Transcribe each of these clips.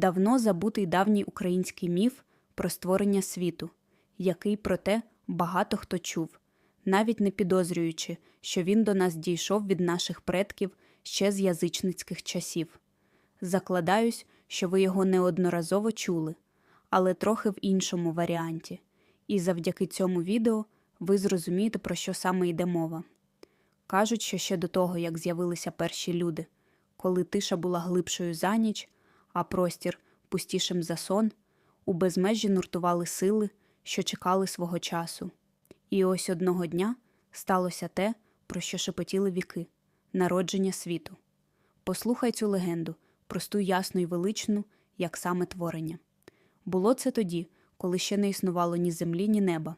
давно забутий давній український міф про створення світу, який, проте, багато хто чув, навіть не підозрюючи, що він до нас дійшов від наших предків ще з язичницьких часів. Закладаюсь, що ви його неодноразово чули, але трохи в іншому варіанті, і завдяки цьому відео ви зрозумієте, про що саме йде мова. Кажуть, що ще до того, як з'явилися перші люди, коли тиша була глибшою за ніч, а простір пустішим за сон, у безмежі нуртували сили, що чекали свого часу. І ось одного дня сталося те, про що шепотіли віки народження світу. Послухай цю легенду, просту, ясну і величну, як саме творення. Було це тоді, коли ще не існувало ні землі, ні неба.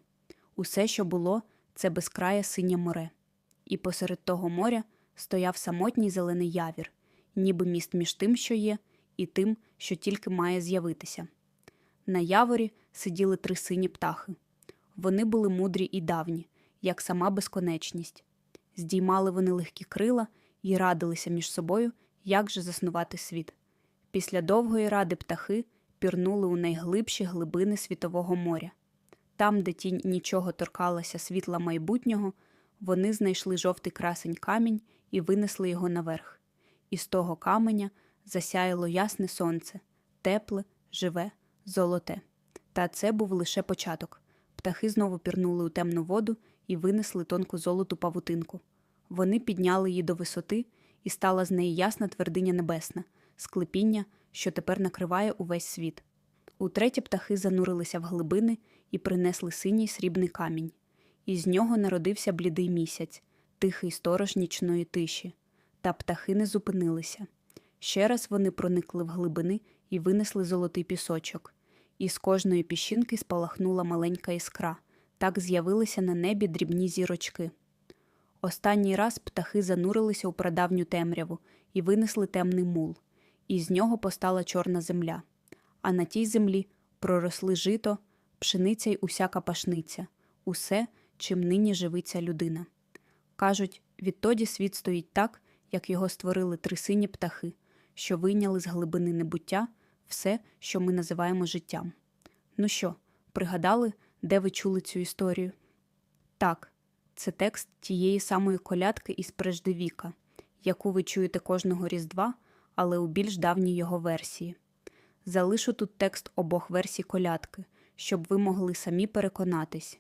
Усе, що було, це безкрає синє море. І посеред того моря стояв самотній зелений явір, ніби міст між тим, що є, і тим, що тільки має з'явитися. На яворі сиділи три сині птахи. Вони були мудрі і давні, як сама безконечність. Здіймали вони легкі крила і радилися між собою, як же заснувати світ. Після довгої ради птахи пірнули у найглибші глибини світового моря. Там, де тінь нічого торкалася світла майбутнього, вони знайшли жовтий красень камінь і винесли його наверх. І з того каменя засяяло ясне сонце, тепле, живе, золоте. Та це був лише початок. Птахи знову пірнули у темну воду і винесли тонку золоту павутинку. Вони підняли її до висоти, і стала з неї ясна твердиня небесна, склепіння, що тепер накриває увесь світ. Утретє птахи занурилися в глибини і принесли синій срібний камінь. Із нього народився блідий місяць, тихий сторож нічної тиші. Та птахи не зупинилися. Ще раз вони проникли в глибини і винесли золотий пісочок. І з кожної піщинки спалахнула маленька іскра. Так з'явилися на небі дрібні зірочки. Останній раз птахи занурилися у прадавню темряву і винесли темний мул. І з нього постала чорна земля. А на тій землі проросли жито, пшениця й усяка пашниця, усе, чим нині живиться людина. Кажуть, відтоді світ стоїть так, як його створили три сині птахи, що вийняли з глибини небуття все, що ми називаємо життям. Ну що, пригадали, де ви чули цю історію? Так, це текст тієї самої колядки із преждевіка, яку ви чуєте кожного Різдва, але у більш давній його версії. Залишу тут текст обох версій колядки, щоб ви могли самі переконатись.